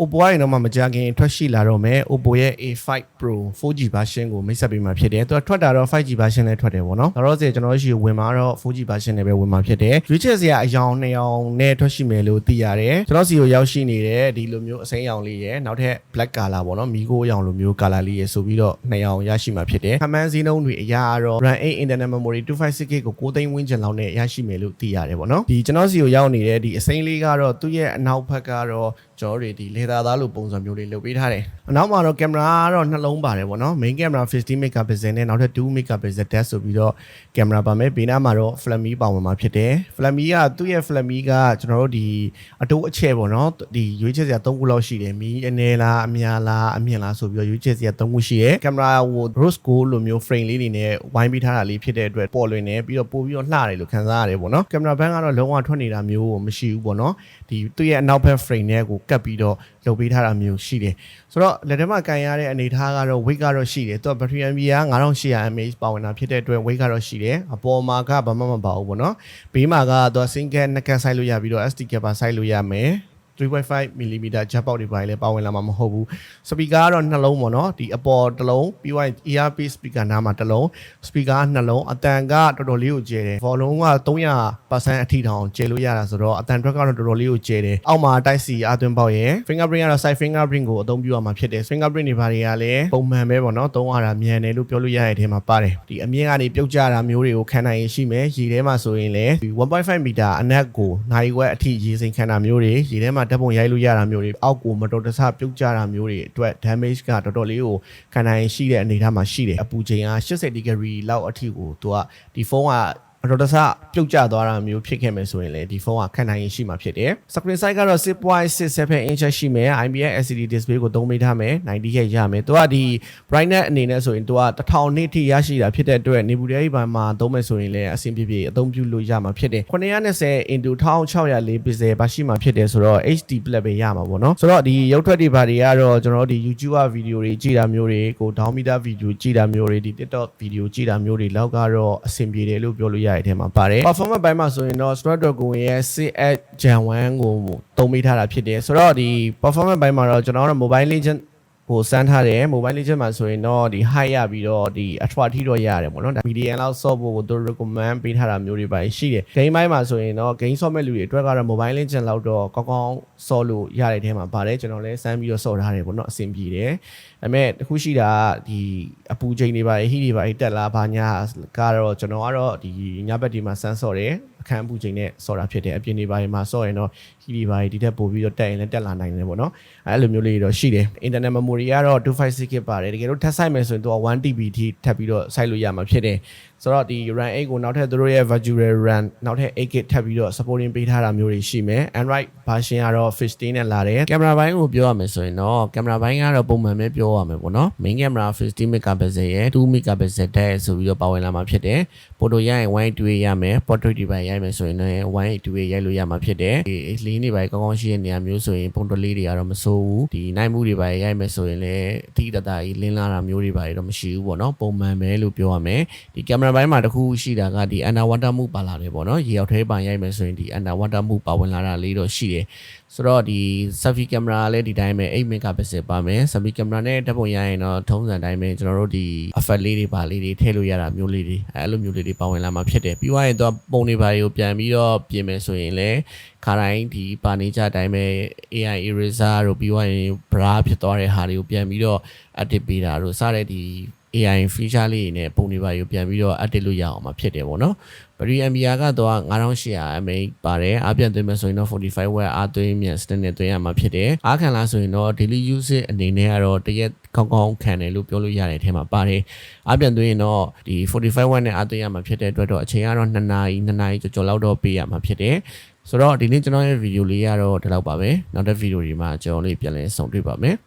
Oppo ကနေတော့မှမကြခင်ထွက်ရှိလာတော့မယ် Oppo ရဲ့ A5 Pro 4G version ကိုမိတ်ဆက်ပေးမှာဖြစ်တယ်သူကထွက်တာတော့ 5G version နဲ့ထွက်တယ်ပေါ့နော်ဒါတော့ဆိုကျွန်တော်တို့ရှိဝင်မှာတော့ 4G version နဲ့ပဲဝင်မှာဖြစ်တယ်ရွေးချယ်စရာအယောင်နှစ်ယောင်နဲ့ထွက်ရှိမယ်လို့သိရတယ်ကျွန်တော်စီကိုရောက်ရှိနေတဲ့ဒီလိုမျိုးအစိမ်းအယောင်လေးရယ်နောက်ထပ် black color ပေါ့နော်မီကိုအယောင်လိုမျိုး color လေးရယ်ဆိုပြီးတော့နှစ်ယောင်ရရှိမှာဖြစ်တယ်ခမန်းစည်းနှုန်းတွေအရာတော့ RAM 8 internal memory 256GB ကို6သိန်းဝန်းကျင်လောက်နဲ့ရရှိမယ်လို့သိရတယ်ပေါ့နော်ဒီကျွန်တော်စီကိုရောက်နေတဲ့ဒီအစိမ်းလေးကတော့သူ့ရဲ့အနောက်ဘက်ကတော့ကျွန်တော်တို့ဒီလေသာသားလိုပုံစံမျိုးလေးလုပ်ပေးထားတယ်အနောက်မှာတော့ကင်မရာကတော့နှလုံးပါတယ်ပေါ့နော် main camera 50 megapixel နဲ့နောက်ထပ်2 megapixel depth ဆိုပြီးတော့ကင်မရာပါမယ်ဘေးနားမှာတော့ Flammy ပါဝင်မှာဖြစ်တယ် Flammy ကသူ့ရဲ့ Flammy ကကျွန်တော်တို့ဒီအတိုးအချဲပေါ့နော်ဒီရွေးချယ်စရာ၃ခုလောက်ရှိတယ်မီးအနေလားအများလားအမြင့်လားဆိုပြီးတော့ရွေးချယ်စရာ၃ခုရှိရယ်ကင်မရာဟို rose gold လိုမျိုး frame လေးတွေနဲ့ဝိုင်းပေးထားတာလေးဖြစ်တဲ့အတွက်ပေါ်လွင်နေပြီးတော့ပို့ပြီးတော့လှတယ်လို့ခံစားရတယ်ပေါ့နော်ကင်မရာဘန်းကတော့လုံးဝထွက်နေတာမျိုးမရှိဘူးပေါ့နော်ဒီသူ့ရဲ့အနောက်ဘက် frame နဲ့ကိုကတ်ပြီးတော့ လုပ်ပေးထားတာမျိုးရှိတယ်ဆိုတော့လက်ထဲမှာကန်ရတဲ့အနေထားကတော့ weight ကတော့ရှိတယ်သူက battery MAH က9800 mAh ပါဝင်တာဖြစ်တဲ့အတွက် weight ကတော့ရှိတယ်အပေါ်မှာကဘာမှမပါဘူးပေါ့နော်ဘေးမှာကသူက single နှစ်ကတ်ဆိုင်လို့ရပြီးတော့ SD card ပါဆိုင်လို့ရမယ် 3.5 mm jack port တွေပါလေပါဝင်လာမှာမဟုတ်ဘူး speaker ကတော့နှလုံးပေါ့နော်ဒီအပေါ်တစ်လုံးပြီးသွားရင် earpiece speaker နားမှာတစ်လုံး speaker နှလုံးအတန်ကတော်တော်လေးကိုကျဲတယ် volume က300%အထိတောင်ကျဲလို့ရတာဆိုတော့အတန် track ကတော့တော်တော်လေးကိုကျဲတယ်အောက်မှာ type C အသွင်းပေါက်ရယ် fingerprint ကတော့ side fingerprint ကိုအသုံးပြုရမှာဖြစ်တယ် fingerprint တွေဘာတွေကလည်းပုံမှန်ပဲပေါ့နော်သုံးရတာမြန်တယ်လို့ပြောလို့ရတဲ့အထဲမှာပါတယ်ဒီအမြင့်ကနေပြုတ်ကျတာမျိုးတွေကိုခံနိုင်ရင်ရှိမယ်ရေထဲမှာဆိုရင်လည်းဒီ1.5 meter အနက်ကိုနိုင်ခွဲအထိရေစိမ်ခံတာမျိုးတွေရေထဲမှာဓာတ်ပုံရိုက်လို့ရတာမျိုးတွေအောက်ကိုမတော်တဆပြုတ်ကျတာမျိုးတွေအတွက် damage ကတော်တော်လေးကိုခံနိုင်ရင်ရှိတဲ့အနေအထားမှာရှိတယ်အပူချိန်က80 degree လောက်အထိကိုသူကဒီဖုန်းက အတော်တဆပြုတ်ကျသွားတာမျိုးဖြစ်ခဲ့မယ်ဆိုရင်လည်းဒီဖုန်းကခံနိုင်ရင်ရှိမှာဖြစ်တယ်။ screen size ကတော့6.67 inch ရှိမယ်။ IPS LCD display ကိုသုံးပေးထားမယ်။90 Hz ရမယ်။သူကဒီ brightness အနေနဲ့ဆိုရင်သူက1000 nit ထိရရှိတာဖြစ်တဲ့အတွက်နေပူတဲ့ဘက်မှာသုံးမယ်ဆိုရင်လည်းအဆင်ပြေပြေအသုံးပြုလို့ရမှာဖြစ်တယ်။920 into 1604 pixel ပါရှိမှာဖြစ်တယ်ဆိုတော့ HD plus ပဲရမှာပေါ့နော်။ဆိုတော့ဒီရုပ်ထွက်တွေဘာတွေကတော့ကျွန်တော်တို့ဒီ YouTube ကဗီဒီယိုတွေကြည့်တာမျိုးတွေကို down meter ဗီဒီယိုကြည့်တာမျိုးတွေဒီ TikTok ဗီဒီယိုကြည့်တာမျိုးတွေလောက်ကတော့အဆင်ပြေတယ်လို့ပြောလို့ရတဲ့အထဲမှာပါတယ် performance ဘိုင်းမှာဆိုရင်တော့ Snapdragon ရဲ့ 6X Gen 1ကိုသုံးပေးထားတာဖြစ်တယ်ဆိုတော့ဒီ performance ဘိုင်းမှာတော့ကျွန်တော်တို့ Mobile Legend ကိုစမ်းထားတယ် Mobile Legend မှာဆိုရင်တော့ဒီ high ရပြီးတော့ဒီ ultra ထိတော့ရတယ်ပေါ့နော်ဒါ medium လောက် soft ဖို့ကိုသူ recommend ပေးထားတာမျိုးတွေပါရှိတယ် game ဘိုင်းမှာဆိုရင်တော့ game soft မဲ့လူတွေအတွက်ကတော့ Mobile Legend လောက်တော့ကောင်းကောင်း soft လို့ရတဲ့အထဲမှာပါတယ်ကျွန်တော်လည်းစမ်းပြီးတော့ soft ထားတယ်ပေါ့နော်အဆင်ပြေတယ်ဒါပေမဲ့တခုရှိတာကဒီအပူချိန်တွေပါဟီတွေပါတက်လာဘာညာကတော့ကျွန်တော်ကတော့ဒီညဘက်ဒီမှာစမ်းဆော့တယ် အခန်းပူချိန်နဲ့ဆော့တာဖြစ်တယ်အပြင်တွေပါမှာဆော့ရင်တော့ဟီတွေပါဒီတက်ပို့ပြီးတော့တက်ရင်လည်းတက်လာနိုင်တယ်ပေါ့နော်အဲ့လိုမျိုးလေးတွေတော့ရှိတယ် internet memory ကတော့ 256GB ပါတယ်တကယ်လို့ထပ်ဆိုင်မယ်ဆိုရင်တော့ 1TB ထိထပ်ပြီးတော့စိုက်လို့ရမှာဖြစ်တယ်ဆိုတော့ဒီ RAM 8ကိုနောက်ထပ်သူတို့ရဲ့ virtual RAM နောက်ထပ် 8GB ထပ်ပြီးတော့ supporting ပေးထားတာမျိုးတွေရှိမယ် Android version ကတော့15နဲ့လာတယ်ကင်မရာဘိုင်းကိုပြောရမယ်ဆိုရင်တော့ကင်မရာဘိုင်းကတော့ပုံမှန်ပဲပြောရမယ်ပေါ့နော် main camera 50 megapixel ရဲ့2 megapixel တဲ့ဆိုပြီးတော့ပါဝင်လာမှာဖြစ်တယ်ပိုတိုရရင်128ရမယ် portrait ဒီပိုင်းရိုက်မယ်ဆိုရင်လည်း128ရိုက်လို့ရမှာဖြစ်တယ်ဒီလေးနေပိုင်းကောင်းကောင်းရှိတဲ့နေရာမျိုးဆိုရင်ပုံတလေးတွေကတော့မစိုးဘူးဒီနိုင်မှုတွေပိုင်းရိုက်မယ်ဆိုရင်လည်းအထီးတတကြီးလင်းလာတာမျိုးတွေပိုင်းတော့မရှိဘူးပေါ့နော်ပုံမှန်ပဲလို့ပြောရမယ်ဒီကင်မရာဘိုင်းမှာတစ်ခုရှိတာကဒီ underwater မှုပါလာတယ်ပေါ့နော်ရေရောက်ထဲပိုင်းရိုက်မယ်ဆိုရင်ဒီ underwater မှုပါဝင်လာတာလေးတော့ရှိတယ်ဆိုတော့ဒီ selfie camera လည်းဒီတိုင်းပဲ8 megapixel ပါမယ် selfie camera နဲ့ဓာတ်ပုံရရင်တော့ထုံးစံတိုင်းပဲကျွန်တော်တို့ဒီ effect လေးတွေပါလေးတွေထည့်လို့ရတာမျိုးလေးတွေအဲ့လိုမျိုးလေးတွေပါဝင်လာမှာဖြစ်တယ်ပြီးသွားရင်တော့ပုံတွေပါတွေကိုပြန်ပြီးတော့ပြင်မယ်ဆိုရင်လည်းခါတိုင်းဒီပါနေကြအတိုင်းပဲ AI eraser တို့ပြီးသွားရင် bra ဖြစ်သွားတဲ့ဟာတွေကိုပြန်ပြီးတော့ edit ပေးတာတို့စတဲ့ဒီ AI feature လေးတွေနဲ့ပုံတွေပါရုပ်ပြန်ပြီးတော့ edit လို့ရအောင်မှာဖြစ်တယ်ပေါ့နော်။ battery ampere ကတော့9800 mAh ပါတယ်။အားပြန်သွင်းမယ်ဆိုရင်တော့45 watt အားသွင်းမြန်စနစ်နဲ့သွင်းရမှာဖြစ်တယ်။အားခံလားဆိုရင်တော့ daily use အနေနဲ့ကတော့တရက်ကောင်းကောင်းခံတယ်လို့ပြောလို့ရတဲ့အထဲမှာပါတယ်။အားပြန်သွင်းရင်တော့ဒီ45 watt နဲ့အားသွင်းရမှာဖြစ်တဲ့အတွက်တော့အချိန်ကတော့2နာရီ2နာရီကျော်ကျော်လောက်တော့ပေးရမှာဖြစ်တယ်။ဆိုတော့ဒီနေ့ကျွန်တော်ရဲ့ဗီဒီယိုလေးကတော့ဒီလောက်ပါပဲ။နောက်တဲ့ဗီဒီယိုဒီမှာကျွန်တော်လေးပြန်လည်ဆုံတွေ့ပါမယ်။